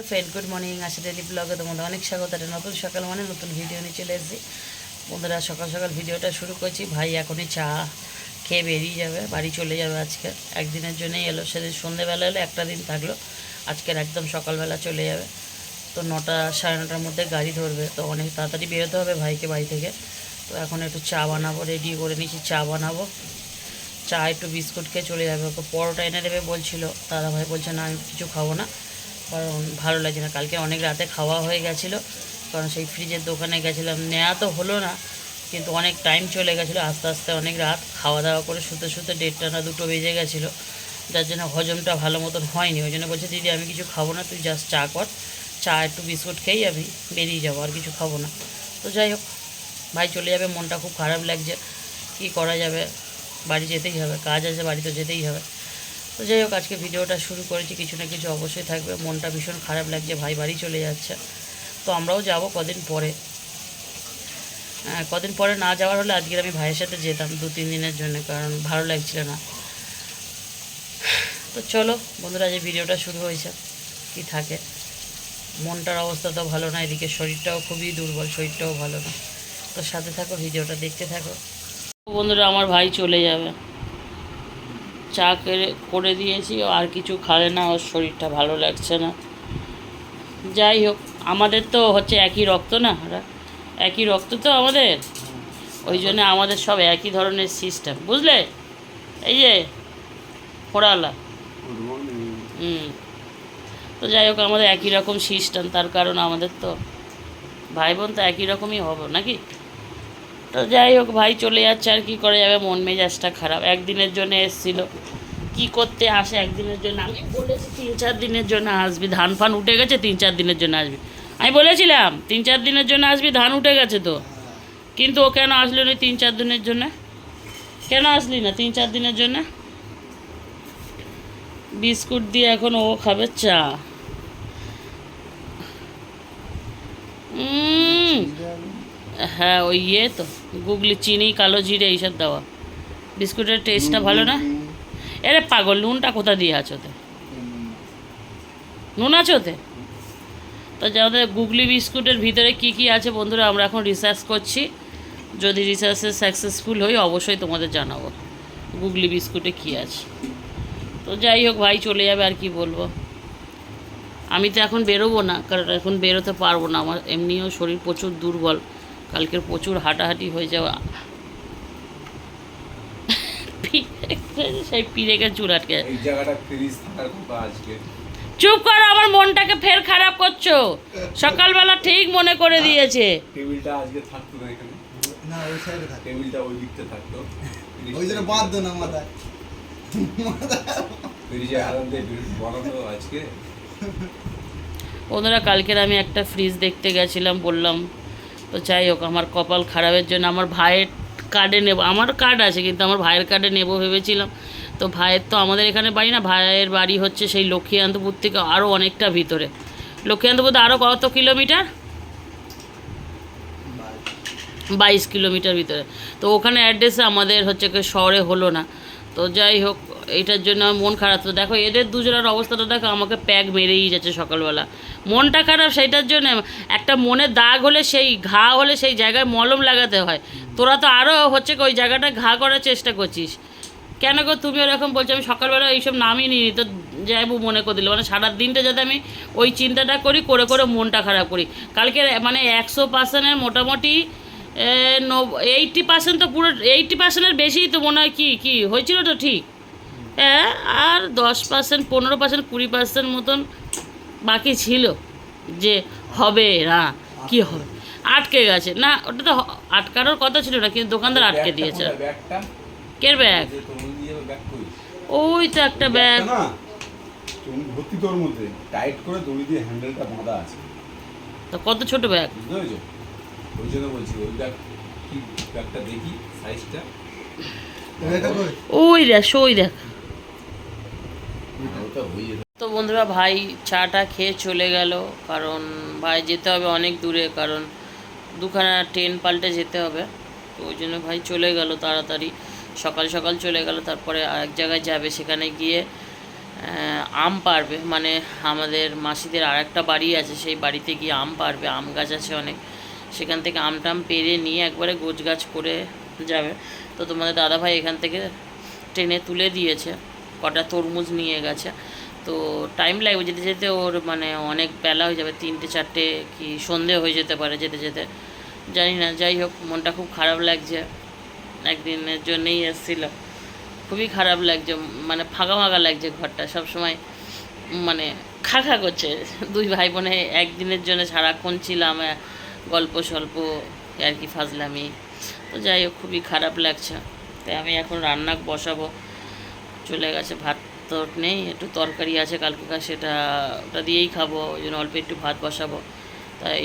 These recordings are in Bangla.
Hello friend, good morning. Asha daily ব্লগে তোমাদের অনেক স্বাগত। একটা নতুন সকাল মানে নতুন ভিডিও নিয়ে চলে এসেছি। বন্ধুরা, সকাল সকাল ভিডিওটা শুরু করছি। ভাই এখনই চা খেয়ে বেরিয়ে যাবে, বাড়ি চলে যাবে আজকে। একদিনের জন্যই এলো, সেদিন সন্ধেবেলা এলো, একটা দিন থাকল। আজকের একদম সকালবেলা চলে যাবে। তো নটা, সাড়ে নটার মধ্যে গাড়ি ধরবে। তো অনেক তাড়াতাড়ি বেরোতে হবে ভাইকে বাড়ি থেকে। তো এখন একটু চা বানাবো রেডি করে নিয়েছি, চা বানাবো। চা একটু বিস্কুট খেয়ে চলে যাবে। ওকে পরোটা এনে দেবে বলছিল। দাদা ভাই বলছে, না, আমি কিছু খাব না। কারণ ভালো লাগছে না। কালকে অনেক রাতে খাওয়া হয়ে গেছিল, কারণ সেই ফ্রিজের দোকানে গেছিলাম। নেওয়া তো হলো না, কিন্তু অনেক টাইম চলে গেছিল। আস্তে আস্তে অনেক রাত খাওয়া দাওয়া করে শুতে শুতে দেড়টা না দুটো বেজে গেছিল। যার জন্য হজমটা ভালো মতন হয়নি। ওই জন্য বলছে, দিদি, আমি কিছু খাব না, তুই জাস্ট চা কর। চা, একটু বিস্কুট খেয়েই আমি বেরিয়ে যাব, আর কিছু খাব না। তো যাই হোক, ভাই চলে যাবে, মনটা খুব খারাপ লাগছে। কি করা যাবে? বাড়ি যেতেই হবে, কাজ আছে, বাড়ি তো যেতেই হবে। তো যাই হোক আজকে ভিডিওটা শুরু করেছি কিছু না কিছু অবশ্যই থাকবে। মনটা ভীষণ খারাপ লাগছে ভাই বাড়ি চলে যাচ্ছে। তো আমরাও যাব কদিন পরে। হ্যাঁ, কদিন পরে না যাওয়ার হলে আজকে আমি ভাইয়ের সাথে যেতাম দু তিন দিনের জন্য কারণ ভালো লাগছিল না। তো চলো বন্ধুরা যে ভিডিওটা শুরু হয়েছে। কি থাকে। মনটার অবস্থা তো ভালো না এদিকে শরীরটাও খুবই দুর্বল শরীরটাও ভালো না। তো সাথে থাকো ভিডিওটা দেখতে থাকো। বন্ধুরা আমার ভাই চলে যাবে। চা করে করে দিয়েছি। ও আর কিছু খাবে না ওর শরীরটা ভালো লাগছে না। যাই হোক আমাদের তো হচ্ছে একই রক্ত না একই রক্ত তো আমাদের? ওই জন্য আমাদের সব একই ধরনের সিস্টেম বুঝলে? এই যে ফোড়ালা হুম। তো যাই হোক আমাদের একই রকম সিস্টেম তার কারণ আমাদের তো ভাই বোন তো একই রকমই হব নাকি? তো যাই হোক, ভাই চলে যাচ্ছে আর কি করে যাবে? মন মেজাজটা খারাপ। একদিনের জন্য এসছিল। কি করতে আসে একদিনের জন্য? আমি বলেছি তিন চার দিনের জন্য আসবি। ধান ফান উঠে গেছে, তিন চার দিনের জন্য আসবি। আমি বলেছিলাম, তিন চার দিনের জন্য আসবি, ধান উঠে গেছে তো। কিন্তু ও কেন আসলো না তিন চার দিনের জন্য? কেন আসলি না তিন চার দিনের জন্য? বিস্কুট দিয়ে এখন ও খাবে চা। হ্যাঁ ওই ইয়ে তো। গুগলি চিনি, কালো জিরে এইসব দেওয়া। বিস্কুটের টেস্টটা ভালো না? এরে পাগল, নুনটা কোথা দিয়ে আছো তো নুন আছে ওতে? তো যাদের গুগলি বিস্কুটের ভিতরে কি কি আছে বন্ধুরা, আমরা এখন রিসার্চ করছি। যদি রিসার্চে সাকসেসফুল হই, অবশ্যই তোমাদের জানাব গুগলি বিস্কুটে কি আছে। তো যাই হোক ভাই, চলে যাবে আর কি বলব। আমি তো এখন বেরোবো না, কারণ এখন বেরোতে পারব না, আমার এমনিও শরীর প্রচুর দুর্বল। কালকের প্রচুর হাঁটাহাঁটি হয়ে যাওয়া। সেই পিরেকে চুল আটকে এই জায়গাটা ফ্রিজ থাকার কথা আজকে। চুপ করো আমার মনটাকে ফের খারাপ করছ। সকালবেলা ঠিক মনে করে দিয়েছে। টেবিলটা আজকে থাকতো না এখানে। না ওই সাইডে থাকে টেবিলটা ওই দিকটা থাকতো। ওই জন্য না আজকে। ওনারা কালকের আমি একটা ফ্রিজ দেখতে গেছিলাম বললাম তো যাই হোক, আমার কপাল খারাপের জন্য আমার ভাইয়ের কার্ডে নেব, আমার কার্ড আছে কিন্তু আমার ভাইয়ের কার্ডে নেব ভেবেছিলাম। তো ভাইয়ের তো আমাদের এখানে বাড়ি না, ভাইয়ের বাড়ি হচ্ছে সেই লক্ষ্মীকান্তপুর থেকে আরও অনেকটা ভিতরে। লক্ষ্মীকান্তপুর আরও কত কিলোমিটার? বাইশ কিলোমিটার ভিতরে। তো ওখানে অ্যাড্রেসে আমাদের হচ্ছে শহরে হলো না। তো যাই হোক এইটার জন্য আমার মন খারাপ। তো দেখো, এদের দুজনের অবস্থাটা দেখো, আমাকে প্যাক মেরেই যাচ্ছে সকালবেলা। মনটা খারাপ, সেইটার জন্য একটা মনে দাগ হলে সেই ঘা হলে সেই জায়গায় মলম লাগাতে হয়। তোরা তো আরও হচ্ছে ওই জায়গাটা ঘা করার চেষ্টা করছিস। কেন গো তুমি ওরকম বলছো? আমি সকালবেলা এইসব নামই নিই তো যাইবু মনে করে দিল। মানে সারা দিনটা যাতে আমি ওই চিন্তাটা করি, করে করে মনটা খারাপ করি। কালকে মানে একশো পার্সেন্টের মোটামুটি এইটটি পার্সেন্ট তো পুরো এইটটি পার্সেন্টের বেশিই তো মনে হয় কী কী, হয়েছিল তো ঠিক? হ্যাঁ আর দশ পার্সেন্ট পনেরো পার্সেন্ট কুড়ি পার্সেন্ট মতন বাকি ছিল যে হবে না কি হবে? আটকে গেছে। না ওটা তো আটকানোর কথা ছিল না কিন্তু দোকানদার আটকে দিয়েছে। ব্যাগটা? কের ব্যাগ? যে তোর দিয়ে ব্যাগ কই? ওই তো একটা ব্যাগ। না ভর্তি তোর মধ্যে। টাইট করে দড়ি দিয়ে হ্যান্ডেলটা বাঁধা আছে। তো কত ছোট ব্যাগ? বুঝতে ওই জন্য বলছি ওই ব্যাগ কি ব্যাগটা দেখি সাইজটা ওই দেখ ওই দেখ। ওটা তো বন্ধুরা, ভাই চাটা খেয়ে চলে গেল, কারণ ভাই যেতে হবে অনেক দূরে, কারণ দুখানা ট্রেন পাল্টে যেতে হবে। তো ওই জন্য ভাই চলে গেল তাড়াতাড়ি। সকাল সকাল চলে গেল, তারপরে আরেক জায়গায় যাবে, সেখানে গিয়ে আম পারবে। মানে আমাদের মাসিদের আর একটা বাড়ি আছে, সেই বাড়িতে গিয়ে আম পারবে, আম গাছ আছে অনেক। সেখান থেকে আম টাম পেরে নিয়ে একবারে গোছ গাছ করে যাবে। তো তোমাদের দাদাভাই এখান থেকে ট্রেনে তুলে দিয়েছে। কটা তরমুজ নিয়ে গেছে। তো টাইম লাগবে, যেতে যেতে ওর মানে অনেক বেলা হয়ে যাবে, তিনটে, চারটে কি সন্ধে হয়ে যেতে পারে যেতে যেতে। জানি না, যাই হোক, মনটা খুব খারাপ লাগছে। একদিনের জন্যেই এসেছিল। খুবই খারাপ লাগছে মানে ফাঁকা ফাঁকা লাগছে ঘরটা। সব সময় মানে খা খা করছে। দুই ভাই বোনে একদিনের জন্য সারাক্ষণ ছিলাম গল্প স্বল্প আর কি ফাজলামি। তো যাই হোক, খুবই খারাপ লাগছে। তাই আমি এখন রান্না বসাবো। চলে গেছে, ভাত তো নেই, একটু তরকারি আছে কালকেকার সেটা, ওটা দিয়েই খাব, ওই জন্য অল্প একটু ভাত বসাবো। তাই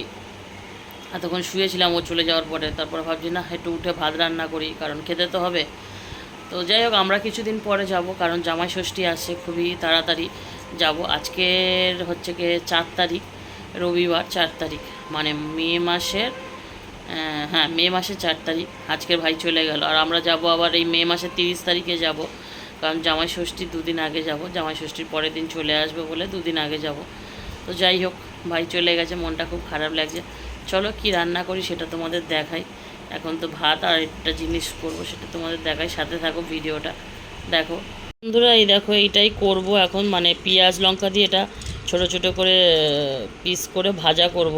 এতক্ষণ শুয়েছিলাম, ও চলে যাওয়ার পরে, তারপর ভাবছি, না, একটু উঠে ভাত রান্না করি, কারণ খেতে তো হবে। তো যাই হোক, আমরা কিছুদিন পরে যাব, কারণ জামাই ষষ্ঠী আসছে, খুবই তাড়াতাড়ি যাব। আজকের হচ্ছে গিয়ে চার তারিখ, রবিবার চার তারিখ মানে মে মাসের হ্যাঁ মে মাসের চার তারিখ, আজকের ভাই চলে গেল। আর আমরা যাব আবার এই মে মাসের তিরিশ তারিখে যাব। কারণ জামাই ষষ্ঠীর দুদিন আগে যাব, জামাই ষষ্ঠীর পরের দিন চলে আসবে বলে দুদিন আগে যাব। তো যাই হোক, ভাই চলে গেছে, মনটা খুব খারাপ লাগছে। চলো কি রান্না করি সেটা তোমাদের দেখাই। এখন তো ভাত আর একটা জিনিস করব সেটা তোমাদের দেখাই, সাথে থাকো ভিডিওটা। দেখো, বন্ধুরা, এই দেখো, এইটাই করব এখন। মানে পেঁয়াজ, লঙ্কা দিয়ে এটা ছোট ছোট করে পিস করে ভাজা করব।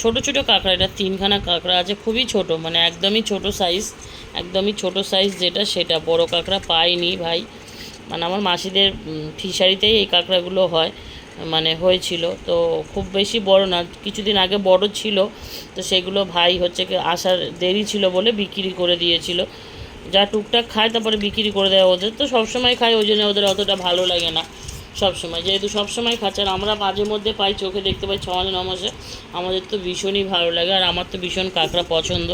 ছোট ছোট কাঁকড়া, এটা তিনখানা কাঁকড়া আছে, খুবই ছোট মানে একদমই ছোট সাইজ একদমই ছোট সাইজ যেটা, সেটা বড় কাঁকড়া পাইনি ভাই। মানে আমার মাসিদের ফিশারিতেই এই কাঁকড়াগুলো হয় মানে হয়েছিল। তো খুব বেশি বড় না, কিছুদিন আগে বড় ছিল, তো সেগুলো ভাই হচ্ছে কি আসার দেরি ছিল বলে বিক্রি করে দিয়েছিল। যা টুকটাক খায়, তারপরে বিক্রি করে দেয় ওদের, তো সবসময় খায়, ওই জন্য ওদের অতটা ভালো লাগে না। সবসময়। যেহেতু সবসময় খাচ্ছে, আর আমরা মাঝে মধ্যে পাই, চোখে দেখতে পাই ছ মাসে ন মাসে আমাদের তো ভীষণই ভালো লাগে, আর আমার তো ভীষণ কাঁকড়া পছন্দ।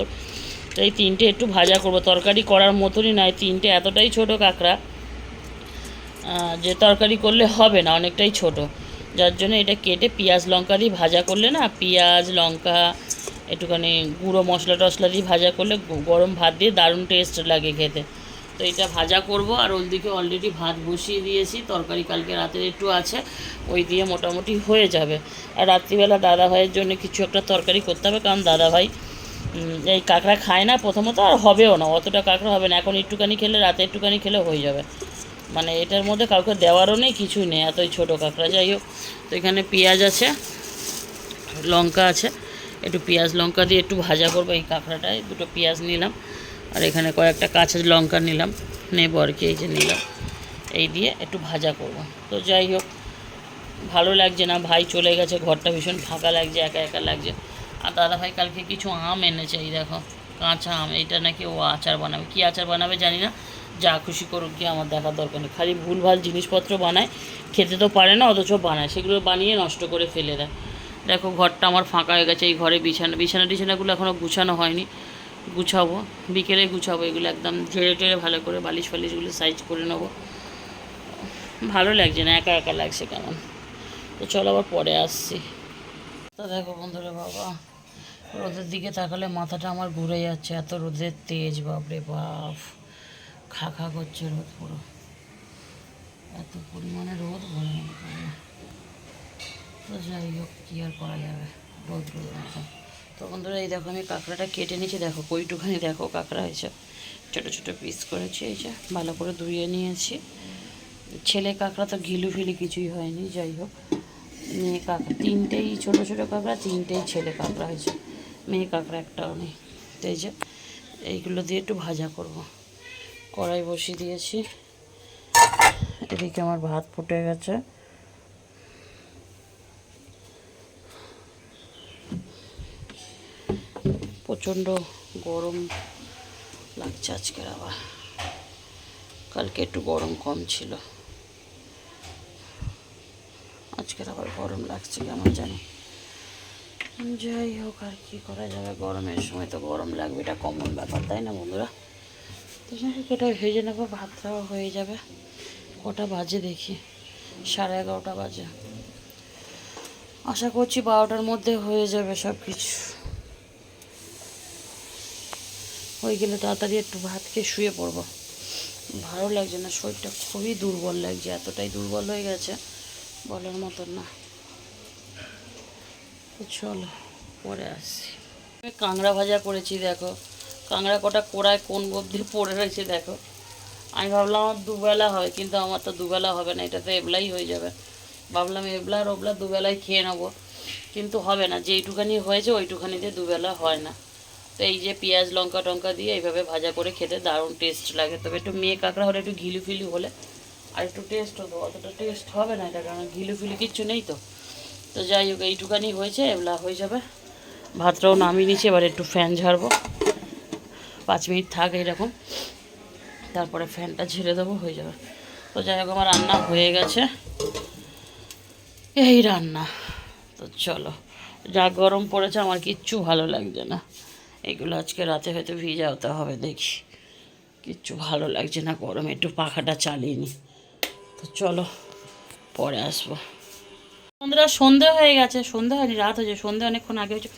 তো এই তিনটে একটু ভাজা করব। তরকারি করার মতনই নয়, তিনটে এতটাই ছোট কাঁকড়া যে তরকারি করলে হবে না, অনেকটাই ছোট। যার জন্য এটা কেটে পেঁয়াজ লঙ্কা দিয়ে ভাজা করলে না, পেঁয়াজ, লঙ্কা, একটুখানি গুঁড়ো মশলা টশলা দিয়ে ভাজা করলে গরম ভাত দিয়ে দারুণ টেস্ট লাগে খেতে। তো এটা ভাজা করব, আর ওইদিকে অলরেডি ভাত বসিয়ে দিয়েছি, তরকারি কালকে রাতের একটু আছে, ওই দিয়ে মোটামুটি হয়ে যাবে। আর রাত্রিবেলা দাদা ভাইয়ের জন্য কিছু একটা তরকারি করতে হবে, কারণ দাদা ভাই এই কাঁকড়া খায় না প্রথমত, আর হবেও না, অতটা কাঁকড়া হবে না, এখন একটুখানি খেলে, রাতে একটুখানি খেলে হয়ে যাবে। মানে এটার মধ্যে কাউকে দেওয়ারও নেই, কিছুই নেই, এতই ছোটো কাঁকড়া, যাই হোক। তো এখানে পেঁয়াজ আছে, লঙ্কা আছে, একটু পেঁয়াজ লঙ্কা দিয়ে একটু ভাজা করব, এই কাঁকড়াটায়, দুটো পেঁয়াজ নিলাম। আর এখানে কয়েকটা কাঁচা লঙ্কা নিলাম, নেব আর কি, এই যে নিলাম। এই দিয়ে একটু ভাজা করব। তো যাই হোক, ভালো লাগছে না, ভাই চলে গেছে, ঘরটা ভীষণ ফাঁকা লাগছে, একা একা লাগছে। আর দাদা ভাই কালকে কিছু আম এনেছে, এই দেখো, কাঁচা আম, এইটা নাকি ও আচার বানাবে। কী আচার বানাবে জানি না, যা খুশি করুক গিয়ে আমার দেখার দরকার নেই। খালি ভুলভাল জিনিসপত্র বানায়, খেতে তো পারে না, অথচ বানায়। সেগুলো বানিয়ে নষ্ট করে ফেলে দেয়। দেখো, ঘরটা আমার ফাঁকা হয়ে গেছে, এই ঘরে বিছানা বিছানা টিছানাগুলো এখনও গুছানো হয়নি। গুছাবো, বিকেলে গুছাবো এগুলো একদম ঝেড়ে টেড়ে ভালো করে বালিশ ফালিশগুলো সাইজ করে নেব। ভালো লাগছে না, একা একা লাগছে কেমন? তো চলো আবার পরে আসছি। তো দেখো বন্ধুরা বাবা, রোদের দিকে তাকালে মাথাটা আমার ঘুরে যাচ্ছে, এত রোদের তেজ, বাপরে বাপ। খা খা করছে রোদ পুরো। এত পরিমাণে রোদ পুরো। তো যাই হোক, কী আর করা যাবে? রোদ রোদ। তো বন্ধুরা, এই দেখো আমি কাঁকড়াটা কেটে নিয়েছি। দেখো, কইটুখানি দেখো কাঁকড়া হয়েছে। ছোটো ছোটো পিস করেছি, এই যে ভালো করে ধুয়ে নিয়েছি। ছেলে কাঁকড়া তো ঘিলু ফিলি কিছুই হয়নি, যাই হোক। মেয়ে কাঁকড়া, তিনটেই ছোটো ছোটো কাঁকড়া, তিনটেই ছেলে কাঁকড়া হয়েছে। মেয়ে কাঁকড়া একটাও নেই। তো এই যে, এইগুলো দিয়ে একটু ভাজা করব। কড়াই বসিয়ে দিয়েছি। এদিকে আমার ভাত ফুটে গেছে। প্রচণ্ড গরম লাগছে আজকের আবার। কালকে একটু গরম কম ছিল। আজকের আবার গরম লাগছে কেমন জানি। যাই হোক, আর কী করা যাবে? গরমের সময় তো গরম লাগবে, এটা কমন ব্যাপার, তাই না বন্ধুরা? তো এটা ভেজে নেব ভাতটাও হয়ে যাবে। কটা বাজে দেখি, সাড়ে এগারোটা বাজে। আশা করছি বারোটার মধ্যে হয়ে যাবে সব কিছু হয়ে গেলে তাড়াতাড়ি একটু ভাত খেয়ে শুয়ে পড়ব। ভালো লাগছে না, শরীরটা খুবই দুর্বল লাগছে, এতটাই দুর্বল হয়ে গেছে, বলার মতন না। চলো, পরে আমি কাঁকড়া ভাজা করেছি, দেখো। কাঁকড়া কটা কোড়ায় কোন অবধি পড়ে রয়েছে, দেখো। আমি ভাবলাম আমার দুবেলা হবে কিন্তু আমার তো দুবেলা হবে না, এটা তো এবলাই হয়ে যাবে। ভাবলাম এবলা আর ওবলা দুবেলায় খেয়ে নেব, কিন্তু হবে না, যেইটুখানি হয়েছে ওইটুখানিতে দুবেলা হয় না। তো এই যে পেঁয়াজ, লঙ্কা টঙ্কা দিয়ে এইভাবে ভাজা করে খেতে দারুণ টেস্ট লাগে। তবে একটু মেয়ে কাঁকড়া হলে একটু ঘিলু ফিলু হলে আর একটু টেস্ট হতো, অতটা টেস্ট হবে না এটা, কারণ ঘিলু ফিলু কিচ্ছু নেই তো। তো যাই হোক, এইটুখানি হয়েছে এবলা হয়ে যাবে। ভাতটাও নামিয়ে নিচ্ছি, এবার একটু ফ্যান ঝাড়বো। পাঁচ মিনিট থাক এরকম। তারপরে ফ্যানটা ঝেড়ে দেবো, হয়ে যাবে। তো যাই হোক, আমার রান্না হয়ে গেছে। এই রান্না। তো চলো, যা গরম পড়েছে, আমার কিচ্ছু ভালো লাগছে না। এগুলো আজকে রাতে হয়তো ভিজাতে হবে, দেখি। কিচ্ছু ভালো লাগছে না, গরমে একটু পাখাটা চালিয়ে নি। তো চলো, পরে আসব। বন্ধুরা, সন্ধে হয়ে গেছে, সন্ধে হয়নি, রাত হয়েছে, সন্ধে অনেকক্ষণ আগে হয়েছে।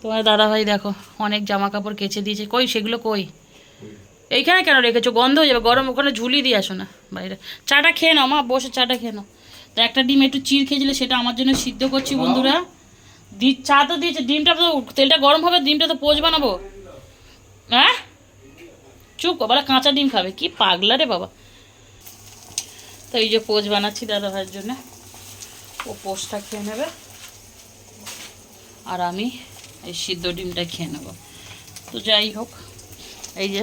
তোমার দাদাভাই দেখো, অনেক জামা কাপড় কেচে দিয়েছে। কই, সেগুলো কই? এইখানে কেন রেখেছো? গন্ধ হয়ে যাবে, গরম, ওখানে ঝুলি দিয়ে আসো না, বাইরে। চাটা খেয়ে নাও, মা, বসে চাটা খেয়ে নাও। তো একটা ডিম একটু চির খেয়েছিলে সেটা আমার জন্য সিদ্ধ করছি, বন্ধুরা। চা তো দিয়েছে, ডিমটা তো তেলটা গরম হবে, ডিমটা তো পোচ বানাবো। হ্যাঁ? চুপ বলে কাঁচা ডিম খাবে, কি পাগলা রে বাবা। তো এই যে পোচ বানাচ্ছি দাদা ভাইয়ের জন্য, ও পোচটা খেয়ে নেবে। আর আমি এই সিদ্ধ ডিমটা খেয়ে নেব। তো যাই হোক, এই যে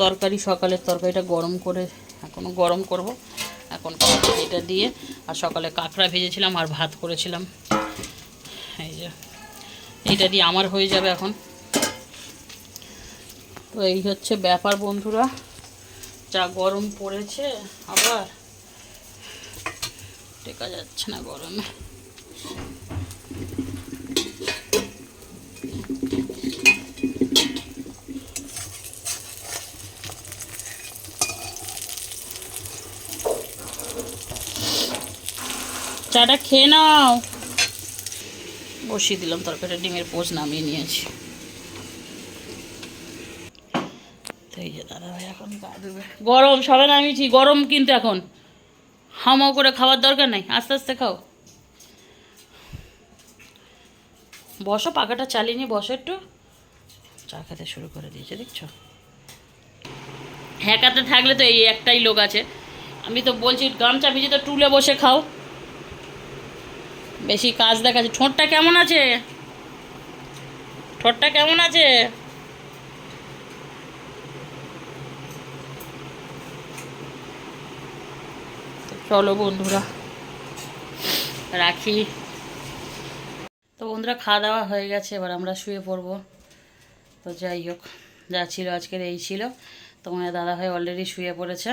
তরকারি, সকালের তরকারিটা গরম করে এখনও গরম করব। এখন এটা দিয়ে, আর সকালে কাঁকড়া ভেজেছিলাম আর ভাত করেছিলাম। এইটা দিয়ে আমার হয়ে যাবে এখন। তো এই হচ্ছে ব্যাপার বন্ধুরা, যা গরম পড়েছে আবার। টেকা যাচ্ছে না গরমে। চাটা খেয়ে নাও। বসিয়ে দিলাম, তরকারিটা ডিমের পোচ নামিয়ে নিয়েছি। দাদা এখন গরম, সবে নামিয়েছি, গরম কিন্তু এখন। হামাও করে খাওয়ার দরকার নাই, আস্তে আস্তে খাও। বসো, পাখাটা চালিয়ে নিয়ে বসো একটু। চা খেতে শুরু করে দিয়েছে, দেখছ? হ্যাকাতে থাকলে তো এই একটাই লোক আছে। আমি তো বলছি, গামছা ভিজে তো টুলে বসে খাও। বেশি কাজ দেখাচ্ছে। ঠোঁটটা কেমন আছে? ঠোঁটটা কেমন আছে? চলো বন্ধুরা, রাখি। তো বন্ধুরা, খাওয়া দাওয়া হয়ে গেছে, এবার আমরা শুয়ে পড়ব। তো যাই হোক, যা ছিল আজকের এই ছিল। তোমার দাদা ভাই অলরেডি শুয়ে পড়েছে,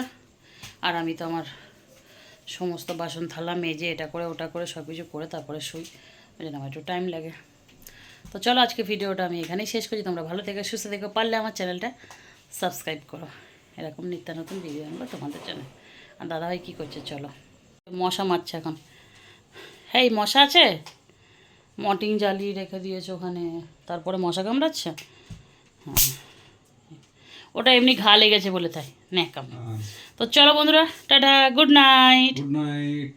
আর আমি তো আমার সমস্ত বাসন থালা, মেজে এটা করে, ওটা করে সব কিছু করে তারপরে শুই। ওই জন্য আমার একটু টাইম লাগে। তো চলো আজকে ভিডিওটা আমি এখানেই শেষ করছি তোমরা ভালো থেকে, সুস্থ থেকে। পারলে আমার চ্যানেলটা সাবস্ক্রাইব করো। এরকম নিত্য নতুন ভিডিও আনব তোমাদের চ্যানেল আর দাদা ভাই কী করছে? চলো। মশা মারছে এখন। হ্যাঁ মশা আছে? মটিং জ্বালিয়ে রেখে দিয়েছে ওখানে। তারপরে মশা কামড়াচ্ছে? হ্যাঁ। ওটা এমনি ঘা লেগেছে বলে তাই। ন্যাকাম তো চলো বন্ধুরা tata good night. Good night.